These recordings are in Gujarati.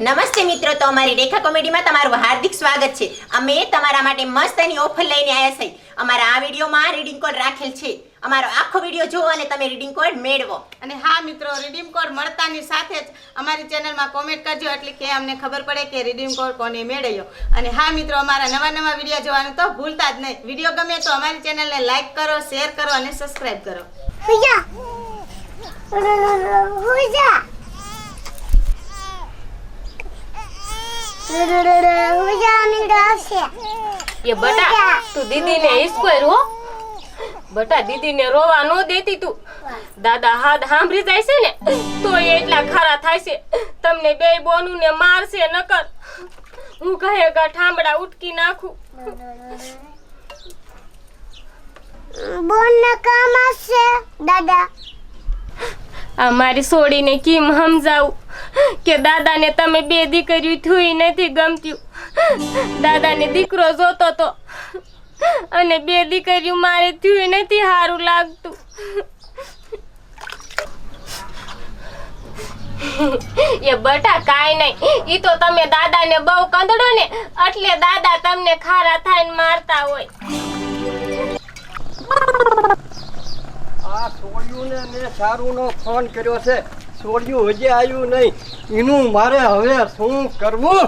નમસ્તે મિત્રો તો અમારી રેખા કોમેડીમાં તમારું હાર્દિક સ્વાગત છે. અમે તમારા માટે મસ્ત એની ઓફર લઈને આવ્યા છે અમારા આ વિડીયોમાં રીડિંગ કોડ રાખેલ છે. અમારો આખો વીડિયો જુઓ અને તમે રીડિંગ કોડ મેળવો. અને હા મિત્રો રીડીમ કોડ મળતાની સાથે જ અમારી ચેનલમાં કોમેન્ટ કરજો એટલે કે અમને ખબર પડે કે રીડીમ કોડ કોને મેળવ્યો. અને હા મિત્રો અમારા નવા નવા વીડિયો જોવાનું તો ભૂલતા જ નહીં. વીડિયો ગમે તો અમારી ચેનલને લાઈક કરો શેર કરો અને સબસ્ક્રાઇબ કરો. એ બટા તું દીદીને હિસકોર હો. બટા દીદીને રોવા ન દેતી તું. દાદા હાથ સાંભળી જાય છે ને તો એ એટલા ખારા થાય છે. તમને બે બોનું ને મારશે નકર. હું કહે કે ઠામડા ઉટકી નાખું. બોન ને કામ આવશે દાદા. આ મારી સોડીને કેમ સમજાવું? કે દાદાને તમે બે દીકરી થયું નથી ગમત્યું દાદાને દીકરો જોતો તો અને બે દીકરીઓ મારે થયું નથી સારું લાગતું. એ બટા કાઈ નહીં. ઈ તો તમે દાદાને બહુ કંદડો ને એટલે દાદા તમને ખારા થઈને મારતા હોય. આ સોડિયુંને મેં સારુંનો ફોન કર્યો છે. સોડિયું હજી આવ્યું નહીં. એનું મારે હવે શું કરવું?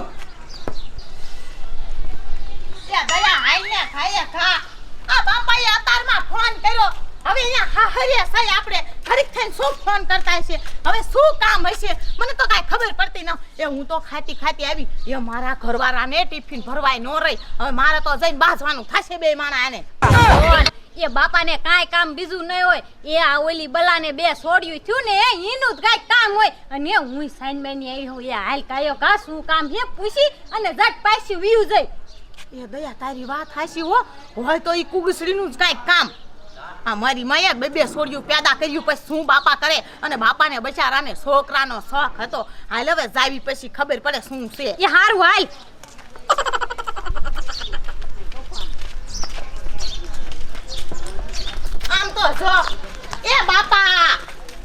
મારા ઘરવાળાને ટિફિન ભરવાય ન રહી. હવે મારે તો જઈને બાજવાનું થશે બે માણા આને એ બાપાને કાંઈ કામ બીજું નહીં હોય. એ આ ઓલી બલાને બે છોડ્યું થયું ને એનું જ કાંઈક કામ હોય. અને હું સાઈનમેની આવી હું એ હાલ કાયો કા શું કામ છે પૂછી અને જટ પાછી વીયું જઈ. એ દયા તારી વાત હાસી હો. હોય તો એ કુગસડીનું જ કાંઈક કામ. આ મારી માયા બે બે છોડ્યું પેદા કર્યું પછી શું બાપા કરે? અને બાપાને બચારાને છોકરાનો શોખ હતો. હાલ હવે જાવી પછી ખબર પડે શું છે. એ હારું હાલ. એ બાપા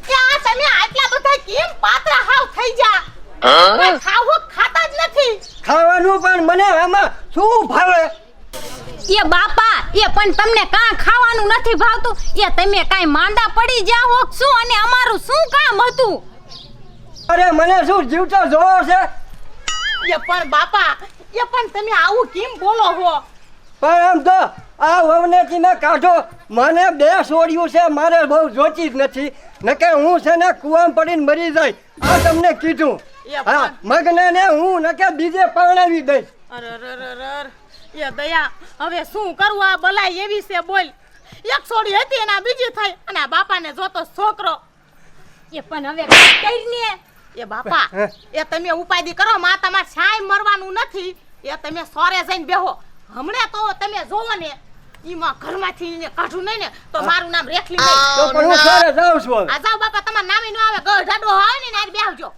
એ આ તમે આટલા બધા કેમ પાતળા હાવ થઈ જા? કોઈ ખાતા જ નથી. ખાવાનું પણ મને આમાં શું ભાવે? એ બાપા એ પણ તમને કાં ખાવાનું નથી ભાવતું. એ તમે કાંઈ માંદા પડી જાઓ હો શું અને અમારું શું કામ હતું? અરે મને શું જીવતો જોવો છે? એ પણ બાપા એ પણ તમે આવું કેમ બોલો હો? પણ આમ તો આ વવનેથી મેં કાઢો. મને બે સોડિયું છે મારે બહુ જોતી જ નથી. નકે હું છે ને કુવામાં પડીને મરી જાય. આ તમને કીધું. હા મગને ને હું નકે બીજે પરણાવી દઈશ. એ દયા હવે શું કરવું આ બલાઈ એવી છે બોલ. એક છોડી હતી એના બીજી થઈ અને આ બાપાને જોતો છોકરો. એ પણ હવે કરીને એ બાપા એ તમે ઉપાધિ કરો માં તમારે છાય મરવાનું નથી. એ તમે સોરે જઈને બેહો. હમણાં તો તમે જોવો ને ઈમાં ઘરમાંથી એને કાઢું નહીં ને તો મારું નામ રેખલી નહીં. તો પણ હું સવારે જાઉં છું આ જાઓ બાપા તમારું નામ ન આવે ગળ જાડો હોય ને નાર બેહજો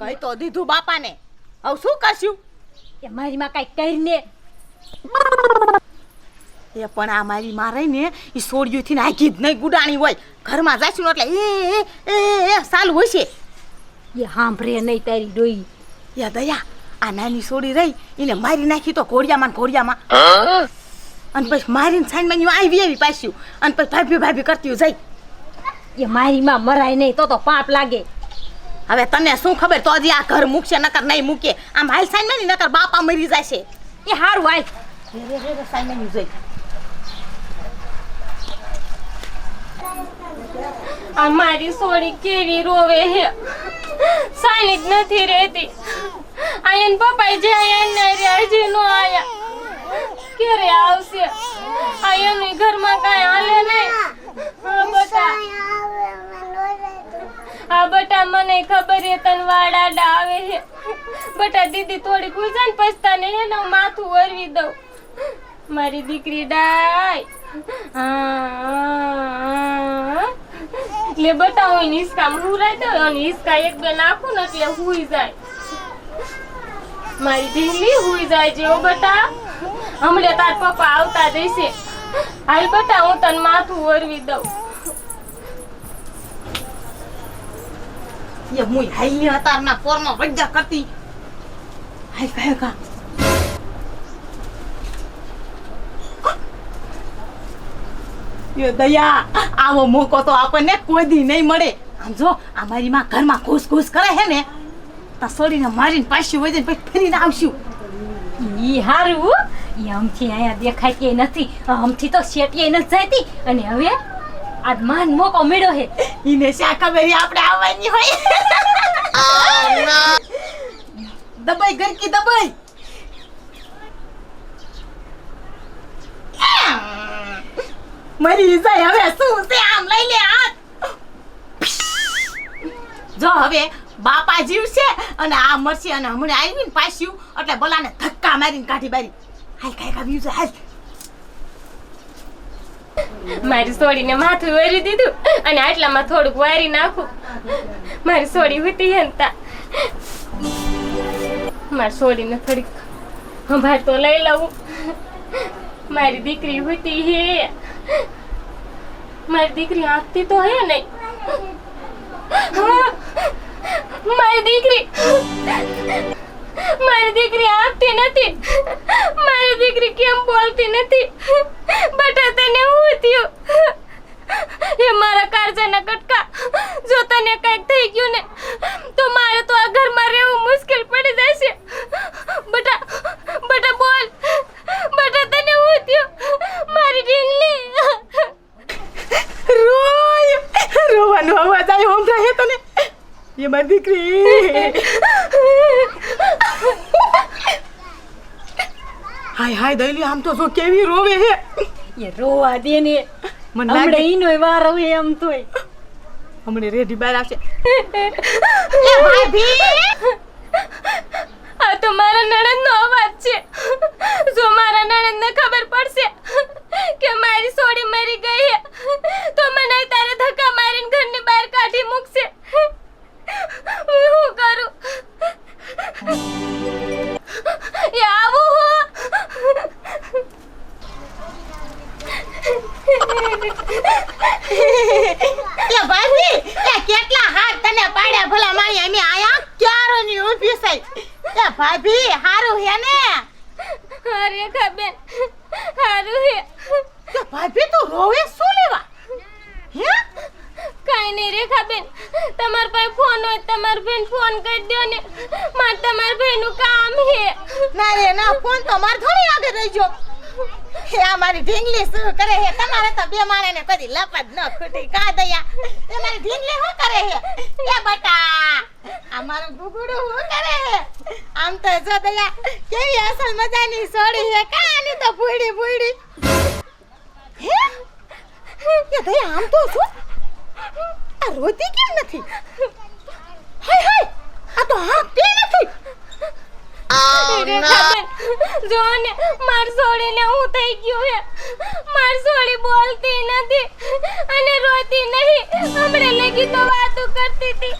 કઈ તો દીધું બાપાને. હવે શું કરશું? એ મારીમાં કઈ કરીને. એ પણ આ મારી મારે ને એ સોડિયું થી નાખી જ નહીં ગુડાણી હોય. ઘરમાં જઈશું એટલે એ એ એ એ સાલું હોય છે એ સાંભળે નહીં તારી ડોઈ. યા દયા આ નાની સોડી રહી એને મારી નાખી તો ઘોડિયામાં ને ઘોડિયામાં. અને પછી મારીને ન્યુ આવી આવી પાછું. અને પછી ભાભી ભાભી કરતી જઈ. એ મારીમાં મરાય નહીં, તો તો પાપ લાગે. હવે તને શું ખબર, તો હજી આ ઘર મૂકશે, નકર નહીં મૂકે. આમ હાલ નહીં, નકર બાપા મરી છે એ હારું હાલ. સાઈનમાં જઈ. આ મારી સોડી કેવી રોવે હે? સાઈન જ નથી રહેતી. આયન એન પપ્પા જે રહ્યા, હજી નો આયા. ક્યારે આવશે? આ એની ઘરમાં કાંઈ હાલે નહીં? હા, બટા. હા, બટા, મને ખબર હે તને વાડાડા આવે છે. બટા, દીદી થોડી ગુજાન પછતાને એનું માથું ઓરવી દઉં. મારી દીકરી ડાય. હા એટલે બટા, હું નિસ્કા મુરાઈ દઉં અને હિસકા એક બે નાખું ને, એટલે હુઈ જાય. મારી દીકરી હુઈ જાય જેવો બટા. હમણાં તાર પપ્પા આવતા જશે હાલ બટા હું તને માથું વરવી દઉં. એ મુય હાઈ અતારના પોરમાં વજ્જા કરતી. હાઈ કહે કા. દયા આવો મોકો તો આપણને કોઈ દી નહીં મળે. આમ જો આ મારી માં ઘરમાં ઘૂસ ઘૂસ કરે હે ને તા છોડીને મારીને પાછી વજન પછી ફરીને આવશું. ઈ હારું ઈ આમથી અહીંયા દેખાય કે નથી, આમથી તો શેટીએ નથી જતી. અને હવે આજ માન મોકો મળ્યો હે ઈને શાખા મેરી આપણે આવવાની હોય. દબાઈ, ગરકી દબાઈ. મરી જાય હવે શું છે? આમ લઈ લે હાથ. જો હવે બાપા જીવશે અને આ મરશે અને હમણાં આવી ને પાછું, એટલે બોલાને ધક્કા મારીને કાઢી બારી. હાલ કાંઈ કાઢ્યું છે હાલ મારી સોડીને માથું વેરી દીધું અને આટલામાં થોડુંક વારી નાખું. મારી સોડી હુતી હે ને તા. મારી સોડીને થોડીક સંભાળ તો લઈ લઉં. મારી દીકરી હુતી હે. મારી દીકરી આંખતી તો હે નહીં. મારી દીકરી. મારી દીકરી આપતી નથી. મારી દીકરી કેમ બોલતી નથી? બટા તને હું થયું? એ મારા કારજાના કટકા. જો તને કંઈક થઈ ગયું ને, તો મારે તો આ ઘરમાં રહેવું મુશ્કેલ પડી જશે. બટા બટા બોલ. બટા તને હું થયું? મારી ઢીંગલી. રોય. રોવાનો અવાજ આવ્યો સંભળાય તને? એ મારી દીકરી. હાય હાય દૈલી આમ તો જો કેવી રોવે હે. એ રોવા દે ને. મને લાગે ઈનો વાર હવે એમ તોય. હમણે રેડી બહાર આવશે. એ ભાભી! તમાર ફોન હોય તમાર બેન ફોન કરી દો ને. મારે તમાર ભાઈનું કામ હે ના રે, ના ફોન તો માર થોડી આગળ રહી ગયો. હે, આ મારી ઢીંગલી શું કરે હે? તમારે તો બે માણે ને કદી લપત ન ખૂટી, કા દયા? એ મારી ઢીંગલી શું કરે હે? એ બટા, આ મારું ગુગડું શું કરે હે? આમ તો જો દયા, કેવી અસલ મજાની સોડી હે? કાની તો ભૂડી ભૂડી હે? કે દયા, આમ તો શું? આ રોતી કેમ નથી? હાય હાય આ તો હાંકતી નથી. રેખાબેન જો ને માર સોડીને હું થઈ ગયું હે. માર સોળી બોલતી નથી અને રોતી નહીં. હમણે લગી તો વાતો કરતી હતી.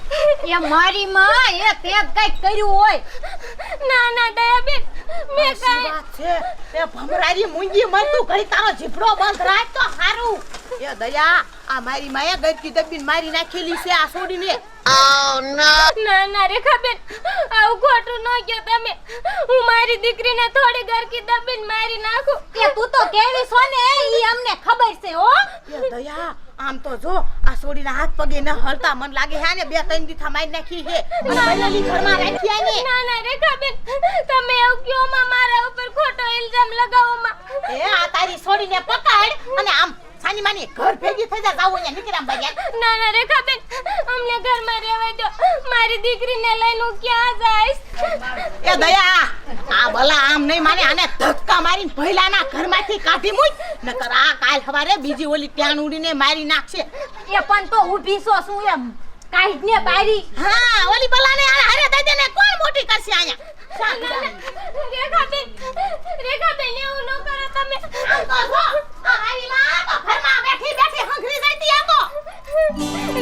એ મારી માં એ તે કઈ કર્યું હોય. ના ના દયાબેન મે કઈ છે? એ ભમરારી મૂંગી મરતું ઘડી તારો જીભડો બંધ રાખ તો હારું. એ દયા આ મારી માયા ગરકી દબીને મારી નાખેલી છે આ છોડીને ના. ના રેખાબેન આવું ખોટું ન કહો તમે. હું મારી દીકરીને થોડી ગરકી દબીને મારી નાખું. કે તું તો કેવી છો ને ઈ અમને ખબર છે હો. એ દયા આમ તો જો આ છોડીના હાથ પગે ન હલતા મન લાગે હે ને બે ત્રણ દીથા મારી નાખી હે પહેલેલી ઘરમાં રાખી આને. ના ના રેખાબેન તમે એવું કયો માં મારા ઉપર ખોટો ઇલ્ઝામ લગાવો માં એ આ તારી છોડીને પકડ અને આમ સાની માની ઘર ભેગી થઈ જા જાવ અહીંયા નીકળ્યા ભાઈ ના ના રેખાબેન અમને ઘરમાં રહેવા દો. મારી દીકરીને લઈને હું ક્યાં જઈશ? એ દયા આ ભલા આમ નહીં માને આને ધક્કા મારીને ભઈલાના ઘરમાંથી કાઢી મૂક. નકર આ કાલ સવારે બીજી ઓલી ત્યાં ઉડીને મારી નાખશે. એ પણ તો ઊભી છો શું એમ? કાઢને બારી. હા ઓલી ભલાને આને હારે દઈ ને કોણ મોટી કરશે અહીંયા? રેખાબેન રેખાબેન એવું ન કરો તમે આમ તો જો! આ મારી માં તો ઘરમાં બેઠી બેઠી હંગરી જઈતી આ તો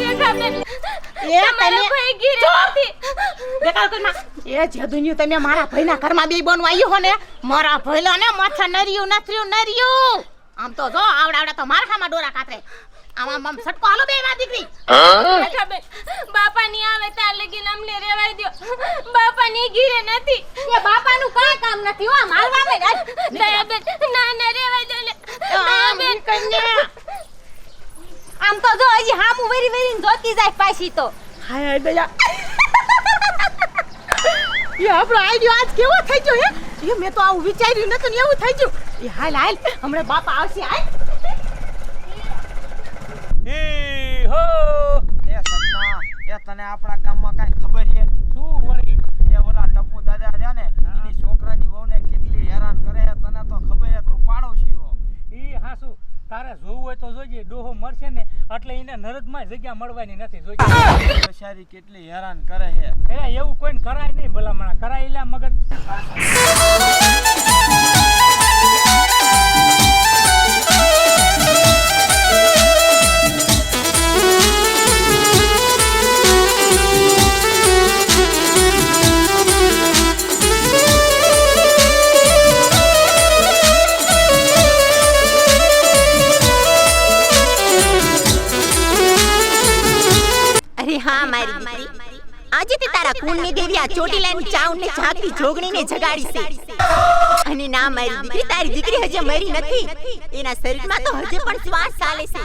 રેખાબેન એ તમે ભાઈ ઘીરે નથી. બેકાર કર એ જેદુન્યુ તમે મારા ભાઈના ઘરમાં બે બનવા આવ્યો હો ને મારા ભાઈલા ને માથા નરિયું નથર્યું નરિયું. આમ તો જો આવડા આવડા તો મારખામાં ડોરા કાતરે. આમાં મમ સટકો હાલો બે માં દીકરી. રેખાબેન બાપા ની આવે ત્યાં લગીન અમને રેવાય દ્યો. બાપા ની ઘીરે નથી. એ બાપાનું કાંઈ કામ નથી હો મારવા બે દયાબેન ના ના રેવાય દો દયા બેન. કન્યા આમ તો જો હજી હામુ વેરી વેરી જોતી જાય પાછી તો. હાય હાય દયા. એ આપણો આઈડિયો આજ કેવો થઈ ગયો હે? એ મેં તો આવું વિચાર્યું નતું ને એવું થઈ ગયું. એ હાલ હાલ હમણાં બાપા આવશે હાલ. હો! એ સજના એ તને આપણા ગામમાં કાંઈ ખબર છે? શું વળી? એ ઓલા ટપુ દાદા રહ્યા ને એની છોકરાની વહુને કેટલી હેરાન કરે છે તને તો ખબર છે તું પાડોશી હો. ઈ હાસુ તારે જોવું હોય તો જોજે ડોહો મરશે ને એટલે એને નરકમાં જગ્યા મળવાની નથી જોજે. બચારી કેટલી હેરાન કરે છે. એ એવું કોઈને કરાય નહીં ભલામણા કરાય લ્યા મગન આ ચોટીલાની ને ઝાંકતી જોગણીને જગાડી છે. અને ના મારી દીકરી, તારી દીકરી હજે મરી નથી. એના શરીરમાં તો હજે પણ શ્વાસ ચાલે છે.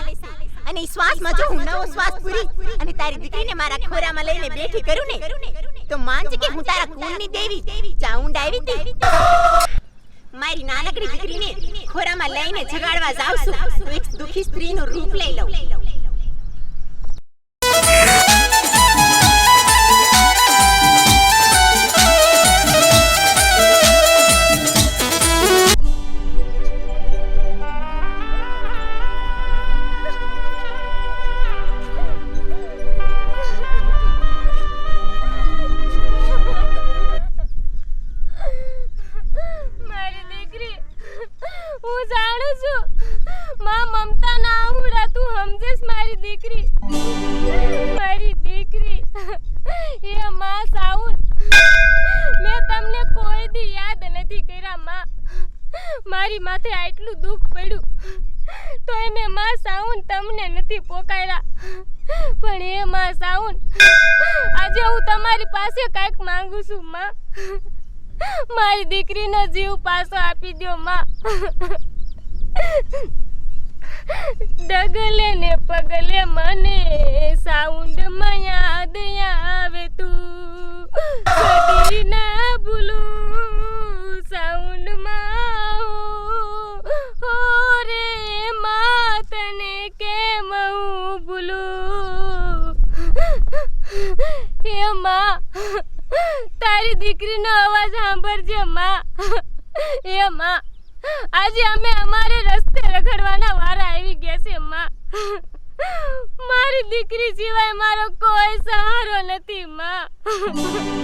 અને શ્વાસમાં જો હું નવો શ્વાસ પૂરી અને તારી દીકરીને મારા ખોરામાં લઈને બેઠી કરું ને, તો માનજે કે હું તારા કુળની દેવી ચાઉંડ આવી હતી મારી નાનકડી દીકરીને ખોરામાં લઈને જગાડવા જાવ છું. તો એક દુખી સ્ત્રીનું રૂપ લઈ લઉં. મારી માથે આટલું દુઃખ પડ્યું. તો એ મેં માં સાઉન તમને નથી પોકાર્યા. પણ એ માં સાઉન, આજે હું તમારી પાસે કાંઈક માંગુ છું, માં. મારી દીકરીનો જીવ પાછો આપી દ્યો, માં. ડગલે ને પગલે Ha ha ha!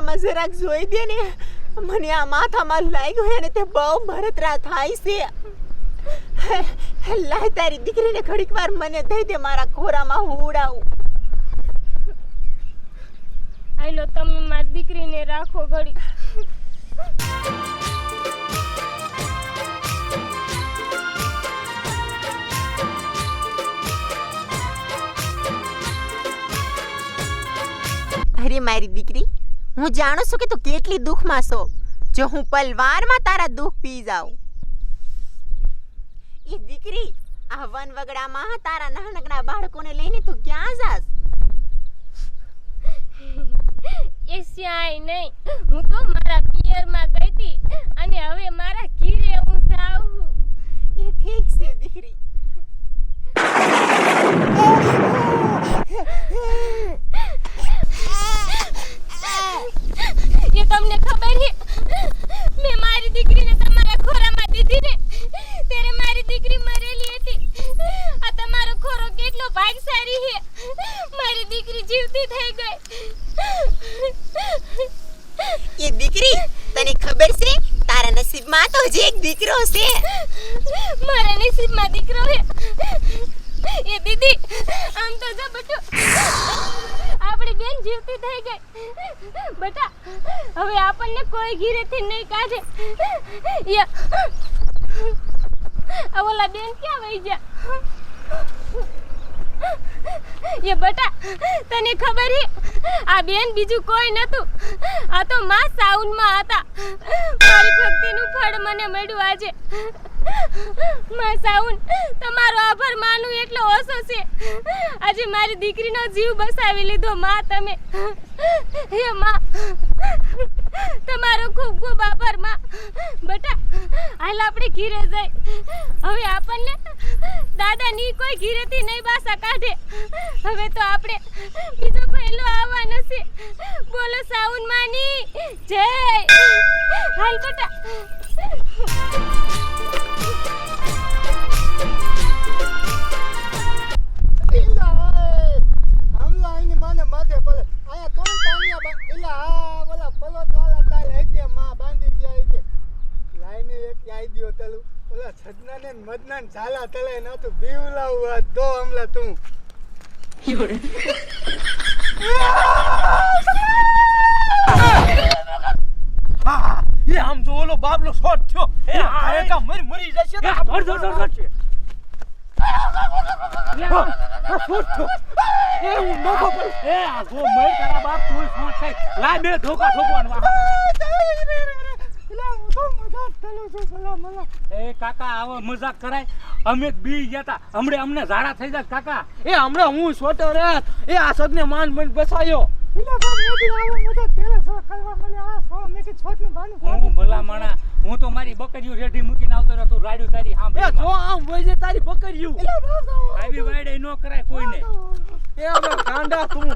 માથામાં જરાક જોઈ દે ને મને આ માથામાં લાગ્યું અને તે બહુ ભરતરા થાય છે. લાય તારી દીકરીને ઘડીક વાર મને દઈ દે મારા ખોરામાં હું ઉડાવું આયલો તમે મારી દીકરીને રાખો ઘડી અરે મારી દીકરી હું જાણું છું કે તું કેટલી દુઃખમાં છો. જો હું પલવારમાં તારા દુઃખ પી જાઉં. એ દીકરી આ વન વગડામાં તારા નાનકડા બાળકોને લઈને તું ક્યાં જાસ એ સ્યાય નહીં. હું તો મારા પિયરમાં ગઈ હતી અને હવે મારા ઘીરે હું જાઉં એ ઠીક છે દીકરી. તમને ખબર છે મેં મારી દીકરીને તમારા ખોરામાં દીધી ને ત્યારે મારી દીકરી મરેલી હતી. આ તમારો ખોરો કેટલો ભાગશાળી છે મારી દીકરી જીવતી થઈ ગઈ. એ દીકરી તને ખબર છે? તારા નસીબમાં તો જે એક દીકરો છે. મારા નસીબમાં દીકરો છે એ દીદી આમ તો જો બટુ. આપણી બેન જીવતી થઈ ગઈ. બટા, હવે આપણને કોઈ ઘીરેથી નહીં કાઢે. ઓલા બેન ક્યાં વહી ગયા? એ બટા, તને ખબર હે? આ બેન બીજું કોઈ નતું. આ તો માં સાઉન્ડમાં હતા. મારી ભક્તિનું ફળ મને મળ્યું આજે. માં સાઉન, તમારો આભાર માનું એટલો ઓછો છે. આજે મારી દીકરીનો જીવ બસાવી લીધો, માં તમે. હે, માં. તમારો ખૂબ ખૂબ આભાર, માં. બટા, હાલ આપણે ઘીરે જઈ. હવે આપણને દાદાની કોઈ ઘીરેથી નહીં બાસા કાઢે. હવે તો આપણે બીજો પહેલો આવવાનો છે. બોલો સાઉન માની. જય. હાલ, બટા. આ તો એ આમ જો ઓલો બાબલો શોટ થયો એ આ એકા મરી મરી જશે તો ધર ધર ધર ધર એ હું નોખો પડું એ આ ગો મર તારા બાપ તું શોટ થાય લાય બે ધોકા ઠોકવાનું એ કાકા આવો મજાક કરાય. અમે બી ગયા તા. હમણે અમને ઝાડા થઈ જાય કાકા. એ હમણાં હું છોટો રાત એ આ સગને માન મન બસાયો. હું ભલા માણા હું તો મારી બકરીઓ રેઢી મૂકીને આવતો રહ્યો તું રાડ્યું તારી એ સાંભળી જો આમ વજે તારી બકરી આવી. વાડે ન કરાય કોઈને. એ હવે ગાંડા તું.